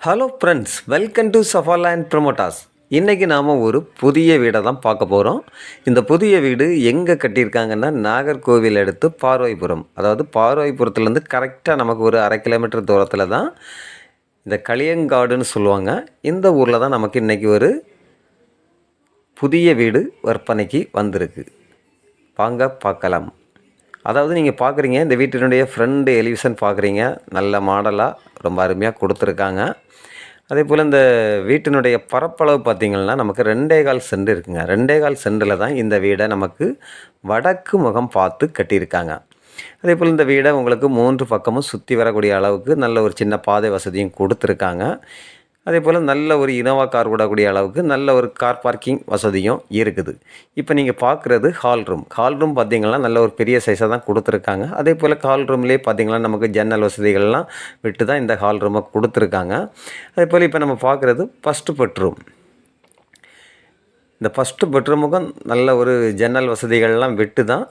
Hello friends welcome to Safaland promoters இன்றைக்கி நாம் ஒரு புதிய வீடை தான் பார்க்க போகிறோம் இந்த புதிய வீடு எங்கே கட்டியிருக்காங்கன்னா நாகர்கோவில் அடுத்து பார்வைபுரம். அதாவது பார்வைபுரத்துலேருந்து கரெக்டாக நமக்கு ஒரு அரை கிலோமீட்டர் தூரத்தில் தான் இந்த களியங்காடுன்னு சொல்லுவாங்க. இந்த ஊரில் தான் நமக்கு இன்றைக்கி ஒரு புதிய வீடு விற்பனைக்கு வந்திருக்கு. வாங்க பார்க்கலாம். அதாவது நீங்கள் பார்க்குறீங்க இந்த வீட்டினுடைய ஃப்ரண்ட் எலிவிஷன் பார்க்குறீங்க நல்ல மாடலாக ரொம்ப அருமையாக கொடுத்துருக்காங்க. அதே போல் இந்த வீட்டினுடைய பரப்பளவு பார்த்திங்கன்னா நமக்கு ரெண்டே கால் செண்டு இருக்குங்க. ரெண்டே கால் செண்டில் தான் இந்த வீடை நமக்கு வடக்கு முகம் பார்த்து கட்டியிருக்காங்க. அதே போல் இந்த வீடை உங்களுக்கு மூன்று பக்கமும் சுற்றி வரக்கூடிய அளவுக்கு நல்ல ஒரு சின்ன பாதை வசதியும் கொடுத்துருக்காங்க. அதே போல் நல்ல ஒரு இனோவா கார் விடக்கூடிய அளவுக்கு நல்ல ஒரு கார் பார்க்கிங் வசதியும் இருக்குது. இப்போ நீங்கள் பார்க்குறது ஹால் ரூம் ஹால் ரூம் பார்த்திங்கன்னா நல்ல ஒரு பெரிய சைஸாக தான் கொடுத்துருக்காங்க. அதே போல் ஹால் ரூம்லேயே பார்த்திங்கன்னா நமக்கு ஜன்னல் வசதிகள்லாம் விட்டு தான் இந்த ஹால் ரூமை கொடுத்துருக்காங்க. அதே போல் இப்போ நம்ம பார்க்குறது ஃபஸ்ட்டு பெட்ரூம் இந்த ஃபஸ்ட்டு பெட்ரூமுக்கும் நல்ல ஒரு ஜன்னல் வசதிகள்லாம் விட்டு தான்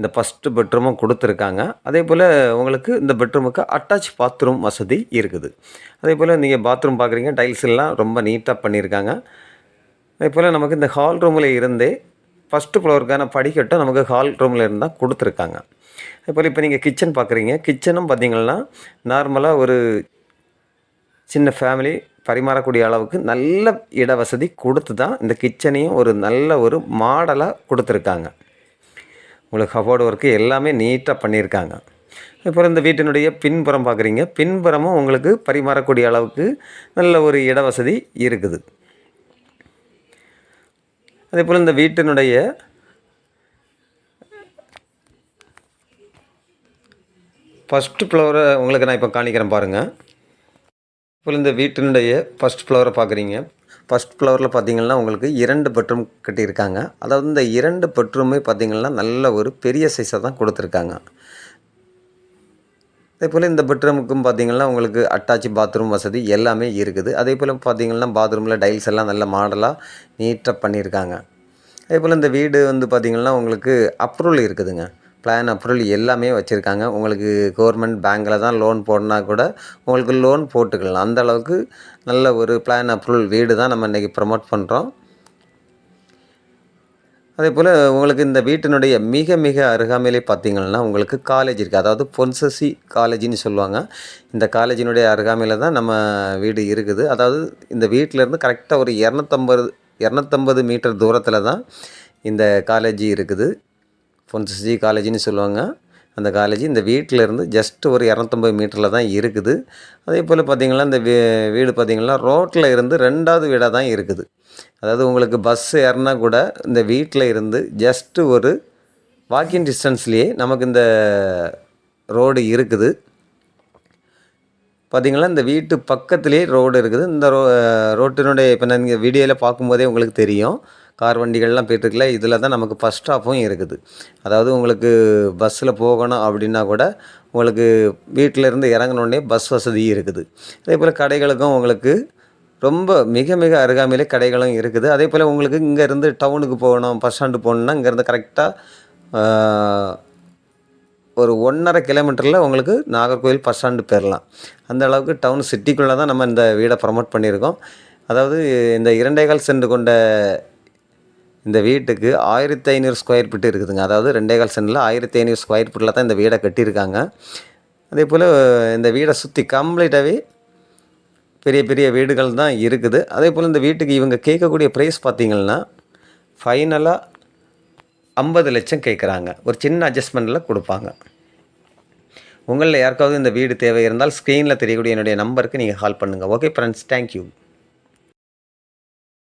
இந்த ஃபஸ்ட்டு பெட்ரூமும் கொடுத்துருக்காங்க. அதே போல் உங்களுக்கு இந்த பெட்ரூமுக்கு அட்டாச் பாத்ரூம் வசதி இருக்குது. அதே போல் நீங்கள் பாத்ரூம் பார்க்குறீங்க டைல்ஸ் எல்லாம் ரொம்ப நீட்டாக பண்ணியிருக்காங்க. அதே போல் நமக்கு இந்த ஹால் ரூமில் இருந்தே ஃபஸ்ட்டு ஃப்ளோருக்கான படிக்கட்டும் நமக்கு ஹால் ரூமில் இருந்தால் கொடுத்துருக்காங்க. அதே போல் இப்போ நீங்கள் கிச்சன் பார்க்குறீங்க. கிச்சனும் பார்த்தீங்கன்னா நார்மலாக ஒரு சின்ன ஃபேமிலி பரிமாறக்கூடிய அளவுக்கு நல்ல இட வசதி கொடுத்து தான் இந்த கிச்சனையும் ஒரு நல்ல ஒரு மாடலாக கொடுத்துருக்காங்க. உங்களுக்கு கபோர்டு ஒர்க்கு எல்லாமே நீட்டாக பண்ணியிருக்காங்க. அப்புறம் இந்த வீட்டினுடைய பின்புறம் பார்க்குறீங்க. பின்புறமும் உங்களுக்கு பரிமாறக்கூடிய அளவுக்கு நல்ல ஒரு இட வசதி இருக்குது. அதே போல் இந்த வீட்டினுடைய ஃபஸ்ட்டு ஃப்ளோரை உங்களுக்கு நான் இப்போ காணிக்கிறேன் பாருங்கள் இப்போ இந்த வீட்டினுடைய ஃபஸ்ட் ஃப்ளோரை பார்க்குறீங்க. ஃபஸ்ட் ஃப்ளோரில் பார்த்திங்கன்னா உங்களுக்கு இரண்டு பெட்ரூம் கட்டியிருக்காங்க. அதாவது இந்த இரண்டு பெட்ரூமே பார்த்திங்கன்னா நல்ல ஒரு பெரிய சைஸாக தான் கொடுத்துருக்காங்க. அதே போல் இந்த பெட்ரூமுக்கும் பார்த்திங்கன்னா உங்களுக்கு அட்டாச் பாத்ரூம் வசதி எல்லாமே இருக்குது. அதே போல் பார்த்திங்கன்னா பாத்ரூமில் டைல்ஸ் எல்லாம் நல்ல மாடலாக நீட்டாக பண்ணியிருக்காங்க. அதே போல் இந்த வீடு வந்து பார்த்திங்கன்னா உங்களுக்கு அப்ரூவல் இருக்குதுங்க. பிளான் அப்ரூவல் எல்லாமே வச்சுருக்காங்க. உங்களுக்கு கவர்மெண்ட் பேங்க்கில் தான் லோன் போடனா கூட உங்களுக்கு லோன் போட்டுக்கலாம். அந்த அளவுக்கு நல்ல ஒரு பிளான் அப்ரூவல் வீடு தான் நம்ம இன்றைக்கி ப்ரமோட் பண்ணுறோம் அதே போல் உங்களுக்கு இந்த வீட்டினுடைய மிக மிக அருகாமையிலே பார்த்திங்கன்னா உங்களுக்கு காலேஜ் இருக்குது அதாவது பொன்சசி காலேஜின்னு சொல்லுவாங்க. இந்த காலேஜினுடைய அருகாமையில் தான் நம்ம வீடு இருக்குது. அதாவது இந்த வீட்டிலேருந்து கரெக்டாக ஒரு இரநூத்தம்பது இரநூத்தம்பது மீட்டர் தூரத்தில் தான் இந்த காலேஜ் இருக்குது. பொன்சசி காலேஜ்னு சொல்லுவாங்க. அந்த காலேஜ் இந்த வீட்டிலேருந்து ஜஸ்ட் ஒரு இரநூத்தம்பது மீட்டரில் தான் இருக்குது. அதே போல் பார்த்திங்கன்னா இந்த வீ வீடு பார்த்திங்கன்னா ரோட்டில் இருந்து ரெண்டாவது வீடாக தான் இருக்குது. அதாவது உங்களுக்கு பஸ் ஏறினா கூட இந்த வீட்டில் இருந்து ஜஸ்ட்டு ஒரு வாக்கிங் டிஸ்டன்ஸ்லேயே நமக்கு இந்த ரோடு இருக்குது. பார்த்திங்கன்னா இந்த வீட்டு பக்கத்துலேயே ரோடு இருக்குது. இந்த ரோ ரோட்டினுடைய இப்போ நீங்கள் வீடியோவில் பார்க்கும்போதே உங்களுக்கு தெரியும். கார் வண்டிகள்லாம் போயிட்டுருக்குல இதில் தான் நமக்கு பஸ் ஸ்டாப்பும் இருக்குது. அதாவது உங்களுக்கு பஸ்ஸில் போகணும் அப்படின்னா கூட உங்களுக்கு வீட்டிலேருந்து இறங்கினோடனே பஸ் வசதி இருக்குது. அதே போல் கடைகளுக்கும் உங்களுக்கு ரொம்ப மிக மிக அருகாமையிலே கடைகளும் இருக்குது. அதே போல் உங்களுக்கு இங்கேருந்து டவுனுக்கு போகணும் பஸ் ஸ்டாண்டு போகணுன்னா இங்கேருந்து கரெக்டாக ஒரு ஒன்றரை கிலோமீட்டரில் உங்களுக்கு நாகர்கோவில் பஸ் ஸ்டாண்டு போயிடலாம் அந்த அளவுக்கு டவுன் சிட்டிக்குள்ளே தான் நம்ம இந்த வீடை ப்ரமோட் பண்ணியிருக்கோம். அதாவது இந்த இரண்டே கால் சென்று கொண்ட இந்த வீட்டுக்கு ஆயிரத்தி ஐநூறு ஸ்கொயர் ஃபீட் இருக்குதுங்க. அதாவது ரெண்டே கால் சென்டில் ஆயிரத்தி ஐநூறு ஸ்கொயர் ஃபீட்டில் தான் இந்த வீடை கட்டியிருக்காங்க. அதே போல் இந்த வீடை சுற்றி கம்ப்ளீட்டாகவே பெரிய பெரிய வீடுகள் தான் இருக்குது. அதே போல் இந்த வீட்டுக்கு இவங்க கேட்கக்கூடிய ப்ரைஸ் பார்த்திங்கன்னா ஃபைனலாக ஐம்பது லட்சம் கேட்குறாங்க. ஒரு சின்ன அட்ஜஸ்ட்மெண்ட்டில் கொடுப்பாங்க. உங்களில் யாருக்காவது இந்த வீடு தேவை இருந்தால் ஸ்க்ரீனில் தெரியக்கூடிய என்னுடைய நம்பருக்கு நீங்கள் கால் பண்ணுங்கள் ஓகே ஃப்ரெண்ட்ஸ் தேங்க்யூ